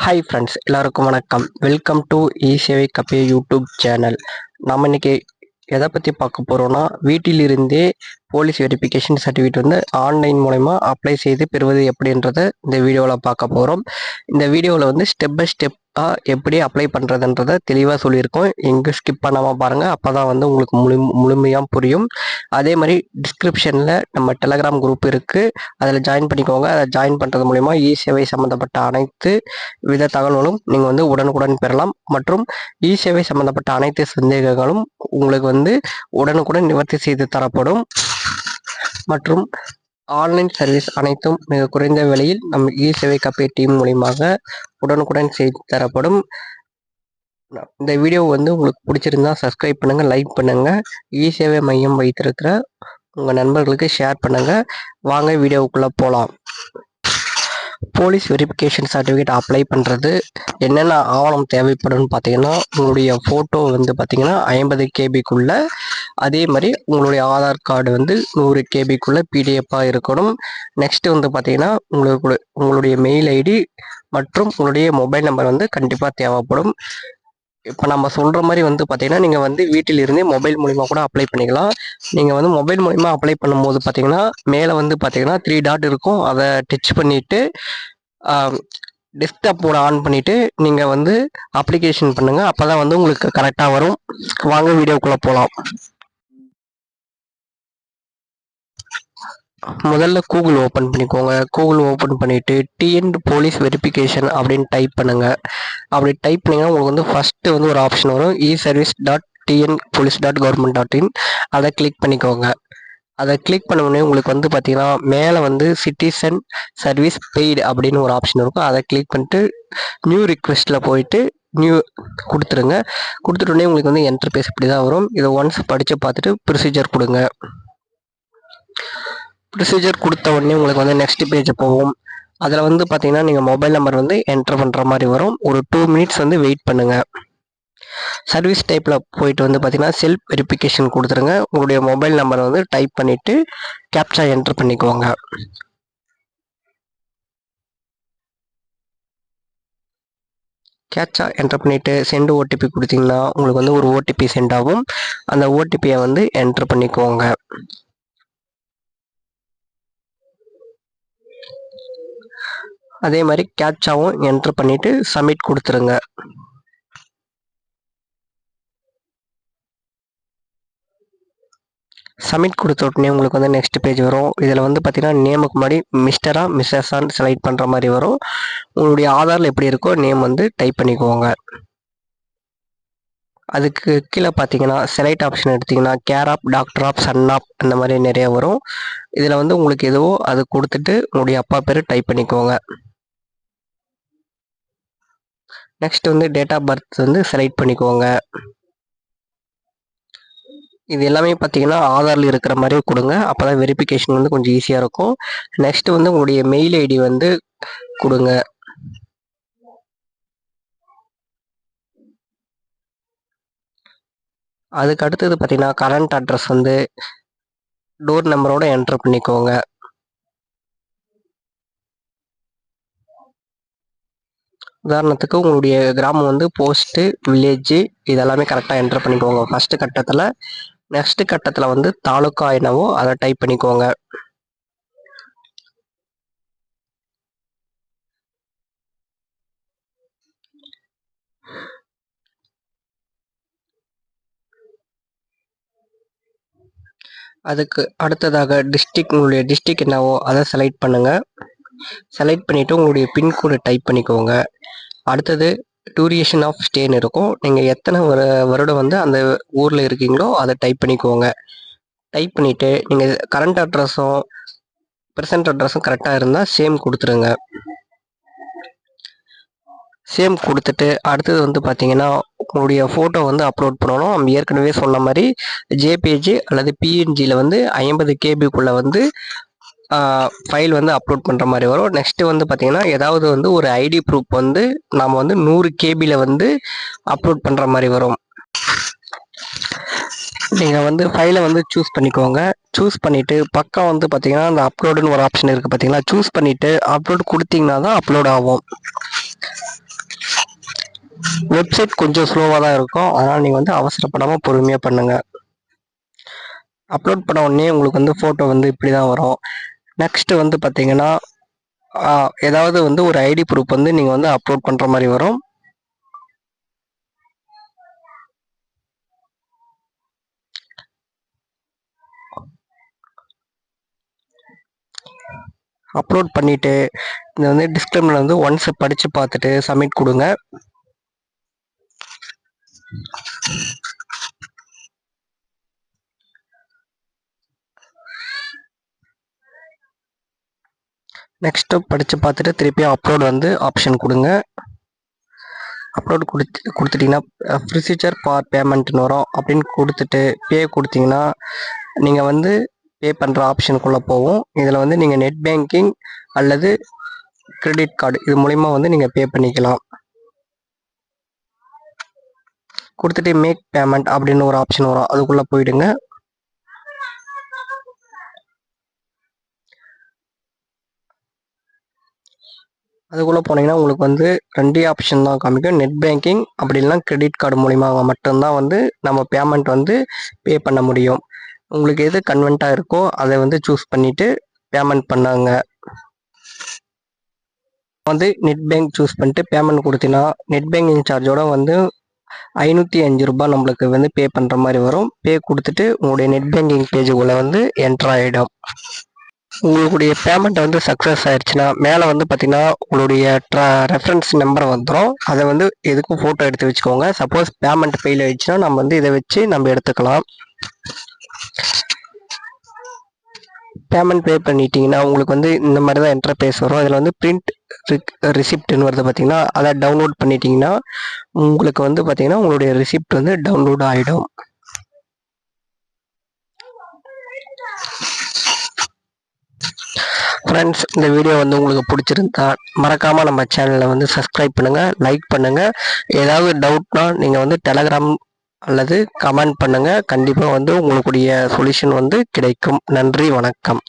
Hi friends எல்லாருக்கும் வணக்கம். Welcome to இ சேவை யூடியூப் சேனல் நம்ம இன்றைக்கி எதை பற்றி பார்க்க போகிறோன்னா வீட்டிலிருந்தே போலீஸ் வெரிஃபிகேஷன் சர்டிஃபிகேட் வந்து ஆன்லைன் மூலயமா அப்ளை செய்து பெறுவது எப்படின்றத இந்த வீடியோவில் பார்க்க போகிறோம் இந்த வீடியோவில் வந்து ஸ்டெப் பை ஸ்டெப் எப்படி அப்ளை பண்ணுறதுன்றத தெளிவாக சொல்லியிருக்கோம். எங்கே ஸ்கிப் பண்ணாமல் பாருங்கள் அப்போ தான் வந்து உங்களுக்கு முழு முழுமையாக புரியும். அதே மாதிரி டிஸ்கிரிப்ஷனில் நம்ம டெலகிராம் குரூப் இருக்குது அதில் ஜாயின் பண்ணிக்கோங்க. அதை ஜாயின் பண்ணுறது மூலிமா இ சேவை சம்மந்தப்பட்ட அனைத்து வித தகவல்களும் நீங்கள் வந்து உடனுக்குடன் பெறலாம். மற்றும் இ சேவை சம்மந்தப்பட்ட அனைத்து சந்தேகங்களும் உங்களுக்கு வந்து உடனுக்குடன் நிவர்த்தி செய்து தரப்படும். மற்றும் ஆன்லைன் சர்வீஸ் அனைத்தும் மிக குறைந்த விலையில் நம் இ சேவை கப்பே டீம் மூலியமாக உடனுக்குடன் செய்து தரப்படும். இந்த வீடியோ வந்து உங்களுக்கு பிடிச்சிருந்தா சப்ஸ்கிரைப் பண்ணுங்கள் லைக் பண்ணுங்கள் இ சேவை மையம் வைத்திருக்கிற உங்கள் நண்பர்களுக்கு ஷேர் பண்ணுங்கள் வாங்க வீடியோவுக்குள்ளே போகலாம் போலீஸ் வெரிஃபிகேஷன் சர்டிஃபிகேட் அப்ளை பண்ணுறது என்னென்ன ஆவணம் தேவைப்படும்னு பார்த்தீங்கன்னா உங்களுடைய ஃபோட்டோ வந்து பார்த்தீங்கன்னா ஐம்பது கேபிக்குள்ள அதே மாதிரி உங்களுடைய ஆதார் கார்டு வந்து நூறு கேபிக்குள்ள பிடிஎஃபாக இருக்கணும். நெக்ஸ்ட்டு வந்து பார்த்தீங்கன்னா உங்களுக்கு உங்களுடைய மெயில் ஐடி மற்றும் உங்களுடைய மொபைல் நம்பர் வந்து கண்டிப்பாக தேவைப்படும். இப்போ நம்ம சொல்கிற மாதிரி வந்து பார்த்தீங்கன்னா நீங்கள் வந்து வீட்டிலிருந்தே மொபைல் மூலிமா கூட அப்ளை பண்ணிக்கலாம். நீங்கள் வந்து மொபைல் மூலிமா அப்ளை பண்ணும்போது பார்த்தீங்கன்னா மேலே வந்து பார்த்தீங்கன்னா த்ரீ டாட் இருக்கும். அதை டச் பண்ணிவிட்டு டெஸ்க்டாப்போட ஆன் பண்ணிவிட்டு நீங்கள் வந்து அப்ளிகேஷன் பண்ணுங்கள் அப்போ தான் வந்து உங்களுக்கு கரெக்டாக வரும். வாங்க வீடியோக்குள்ளே போகலாம் முதல்ல கூகுள் ஓப்பன் பண்ணிக்கோங்க. கூகுள் ஓப்பன் பண்ணிவிட்டு டிஎன் போலீஸ் வெரிஃபிகேஷன் அப்படின்னு டைப் பண்ணுங்கள் அப்படி டைப் பண்ணிங்கன்னா உங்களுக்கு வந்து ஃபஸ்ட்டு வந்து ஒரு ஆப்ஷன் வரும். E service dot TN police dot government dot in அதை கிளிக் பண்ணிக்கோங்க. அதை கிளிக் பண்ண உடனே உங்களுக்கு வந்து பார்த்தீங்கன்னா மேலே வந்து சிட்டிசன் சர்வீஸ் பெய்டு அப்படின்னு ஒரு ஆப்ஷன் இருக்கும். அதை கிளிக் பண்ணிட்டு நியூ ரிக்வெஸ்ட்டில் போயிட்டு நியூ கொடுத்துருங்க. கொடுத்துட்டோடனே உங்களுக்கு வந்து என்டர் பேஸ் இப்படி தான் வரும். இதை ஒன்ஸ் படித்து பார்த்துட்டு ப்ரொசீஜர் கொடுங்க. ப்ரொசீஜர் கொடுத்த உடனே உங்களுக்கு வந்து நெக்ஸ்ட் பேஜ் போகும். அதில் வந்து பார்த்தீங்கன்னா நீங்கள் மொபைல் நம்பர் வந்து என்டர் பண்ணுற மாதிரி வரும். ஒரு டூ மினிட்ஸ் வந்து வெயிட் பண்ணுங்கள் சர்வீஸ் டைப்பில் போயிட்டு வந்து பார்த்தீங்கன்னா செல்ஃப் வெரிஃபிகேஷன் கொடுத்துருங்க. உங்களுடைய மொபைல் நம்பரை வந்து டைப் பண்ணிவிட்டு கேப்சா என்டர் பண்ணிக்குவாங்க கேட்சா என்டர் பண்ணிவிட்டு சென்ட் ஓடிபி கொடுத்தீங்கன்னா உங்களுக்கு வந்து ஒரு ஓடிபி சென்ட் ஆகும். அந்த ஓடிபியை வந்து என்டர் பண்ணிக்குவாங்க அதே மாதிரி கேப்சாவும் என்டர் பண்ணிவிட்டு சப்மிட் கொடுத்துருங்க. சப்மிட் கொடுத்த உடனே உங்களுக்கு வந்து நெக்ஸ்ட் பேஜ் வரும். இதில் வந்து பார்த்தீங்கன்னா நேமுக்கு முன்னாடி மிஸ்டரா மிஸ்ஸஸான்னு செலக்ட் பண்ணுற மாதிரி வரும். உங்களுடைய ஆதாரில் எப்படி இருக்கோ நேம் வந்து டைப் பண்ணிக்குவோங்க அதுக்கு கீழே பார்த்தீங்கன்னா செலக்ட் ஆப்ஷன் எடுத்திங்கன்னா care of doctor of son of அந்த மாதிரி நிறைய வரும். இதில் வந்து உங்களுக்கு எதுவோ அது கொடுத்துட்டு உங்களுடைய அப்பா பேர் டைப் பண்ணிக்கோங்க. நெக்ஸ்ட் வந்து டேட் ஆஃப் பர்த் வந்து செலக்ட் பண்ணிக்கோங்க. இது எல்லாமே பார்த்தீங்கன்னா ஆதாரில் இருக்கிற மாதிரியே கொடுங்க. அப்போ தான் வெரிஃபிகேஷன் வந்து கொஞ்சம் ஈஸியாக இருக்கும். நெக்ஸ்ட் வந்து உங்களுடைய மெயில் ஐடி வந்து கொடுங்க. அதுக்கு அடுத்தது பார்த்தீங்கன்னா கரண்ட் அட்ரஸ் வந்து டோர் நம்பரோட என்டர் பண்ணிக்கோங்க. உதாரணத்துக்கு உங்களுடைய கிராமம் வந்து போஸ்ட்டு வில்லேஜ் இதெல்லாமே கரெக்டாக என்டர் பண்ணிக்கோங்க. ஃபஸ்ட்டு கட்டத்தில் நெக்ஸ்ட் கட்டத்தில் வந்து தாலுக்கா என்னவோ அதை டைப் பண்ணிக்கோங்க. அதுக்கு அடுத்ததாக டிஸ்ட்ரிக் உங்களுடைய டிஸ்ட்ரிக் என்னவோ அதை செலக்ட் பண்ணுங்கள் செலக்ட் பண்ணிவிட்டு உங்களுடைய பின்கோடு டைப் பண்ணிக்கோங்க. அடுத்தது டூரியேஷன் ஆஃப் ஸ்டேன்னு இருக்கும். நீங்கள் எத்தனை வரு வருடம் வந்து அந்த ஊரில் இருக்கீங்களோ அதை டைப் பண்ணிக்கோங்க. டைப் பண்ணிவிட்டு நீங்கள் கரண்ட் அட்ரஸும் ப்ரெசன்ட் அட்ரஸும் கரெக்டாக இருந்தால் சேம் கொடுத்துருங்க. சேம் கொடுத்துட்டு அடுத்தது வந்து பார்த்தீங்கன்னா உங்களுடைய ஃபோட்டோ வந்து அப்லோட் பண்ணணும். நம்ம ஏற்கனவே சொன்ன மாதிரி ஜேபிஜி அல்லது பிஎன்ஜியில் வந்து ஐம்பது கேபிக்குள்ளே வந்து ஃபைல் வந்து அப்லோட் பண்ணுற மாதிரி வரும். நெக்ஸ்ட்டு வந்து பார்த்தீங்கன்னா ஏதாவது வந்து ஒரு ஐடி ப்ரூஃப் வந்து நாம் வந்து நூறு கேபியில் வந்து அப்லோட் பண்ணுற மாதிரி வரும். நீங்கள் வந்து ஃபைலை வந்து சூஸ் பண்ணிக்கோங்க. சூஸ் பண்ணிவிட்டு பக்கம் வந்து பார்த்தீங்கன்னா அந்த அப்லோடுன்னு ஒரு ஆப்ஷன் இருக்குது பார்த்தீங்களா சூஸ் பண்ணிவிட்டு அப்லோட் கொடுத்தீங்கன்னா தான் அப்லோட் ஆகும். வெப்சைட் கொஞ்சம் ஸ்லோவாக தான் இருக்கும். அதனால் நீங்கள் வந்து அவசரப்படாமல் பொறுமையாக பண்ணுங்கள் அப்லோட் பண்ண உடனே உங்களுக்கு வந்து ஃபோட்டோ வந்து இப்படி தான் வரும். நெக்ஸ்ட்டு வந்து பார்த்தீங்கன்னா ஏதாவது வந்து ஒரு ஐடி ப்ரூஃப் வந்து நீங்கள் வந்து அப்லோட் பண்ணுற மாதிரி வரும். அப்லோட் பண்ணிவிட்டு இந்த வந்து டிஸ்கிளைமில் வந்து ஒன்ஸ் படித்து பார்த்துட்டு சப்மிட் கொடுங்க. நெக்ஸ்ட்டு படித்து பார்த்துட்டு திருப்பி அப்லோட் வந்து ஆப்ஷன் கொடுங்க. அப்லோட் கொடுத்து கொடுத்துட்டிங்கன்னா ப்ரொசீஜர் ஃபார் பேமெண்ட்னு வரும். அப்படின்னு கொடுத்துட்டு பே கொடுத்தீங்கன்னா நீங்கள் வந்து பே பண்ணுற ஆப்ஷனுக்குள்ளே போகும். இதில் வந்து நீங்கள் நெட் பேங்கிங் அல்லது கிரெடிட் கார்டு இது மூலிமா வந்து நீங்கள் பே பண்ணிக்கலாம். கொடுத்துட்டு மேக் பேமெண்ட் அப்படின்னு ஒரு ஆப்ஷன் வரும். அதுக்குள்ளே போயிடுங்க. அதுக்குள்ளே போனீங்கன்னா உங்களுக்கு வந்து ரெண்டே ஆப்ஷன் தான் காமிக்கும். நெட் பேங்கிங் அப்படி இல்லைனா கிரெடிட் கார்டு மூலிமா மட்டும்தான் வந்து நம்ம பேமெண்ட் வந்து பே பண்ண முடியும். உங்களுக்கு எது கன்வென்ட்டாக இருக்கோ அதை வந்து சூஸ் பண்ணிவிட்டு பேமெண்ட் பண்ணாங்க. வந்து நெட் பேங்க் சூஸ் பண்ணிட்டு பேமெண்ட் கொடுத்தீங்கன்னா நெட் பேங்கிங் சார்ஜோட வந்து ஐநூற்றி அஞ்சு ரூபாய் நம்மளுக்கு வந்து பே பண்ணுற மாதிரி வரும். பே கொடுத்துட்டு உங்களுடைய நெட் பேங்கிங் பேஜுக்குள்ளே வந்து என்ட்ரு ஆகிடும் உங்களுடைய பேமெண்ட் வந்து சக்ஸஸ் ஆயிடுச்சுன்னா மேலே வந்து பார்த்தீங்கன்னா உங்களுடைய ரெஃபரன்ஸ் நம்பர் வந்துடும் அதை வந்து எதுக்கும் ஃபோட்டோ எடுத்து வச்சுக்கோங்க. சப்போஸ் பேமெண்ட் ஃபெயில் ஆயிடுச்சுன்னா நம்ம வந்து இதை வச்சு நம்ம எடுத்துக்கலாம். பேமெண்ட் பே பண்ணிட்டீங்கன்னா உங்களுக்கு வந்து இந்த மாதிரி தான் என்டர்பேஸ் வரும். அதில் வந்து பிரிண்ட் ரிசிப்ட்னு வருது பார்த்தீங்கன்னா அதை டவுன்லோட் பண்ணிட்டீங்கன்னா உங்களுக்கு வந்து பார்த்தீங்கன்னா உங்களுடைய ரிசிப்ட் வந்து டவுன்லோட் ஆகிடும் ஃப்ரெண்ட்ஸ் இந்த வீடியோ வந்து உங்களுக்கு பிடிச்சிருந்தா மறக்காமல் நம்ம சேனலை வந்து சப்ஸ்கிரைப் பண்ணுங்கள் லைக் பண்ணுங்கள் ஏதாவது டவுட்னா நீங்கள் வந்து டெலகிராம் அல்லது கமெண்ட் பண்ணுங்கள் கண்டிப்பாக வந்து உங்களுக்குடைய சொல்யூஷன் வந்து கிடைக்கும். நன்றி வணக்கம்.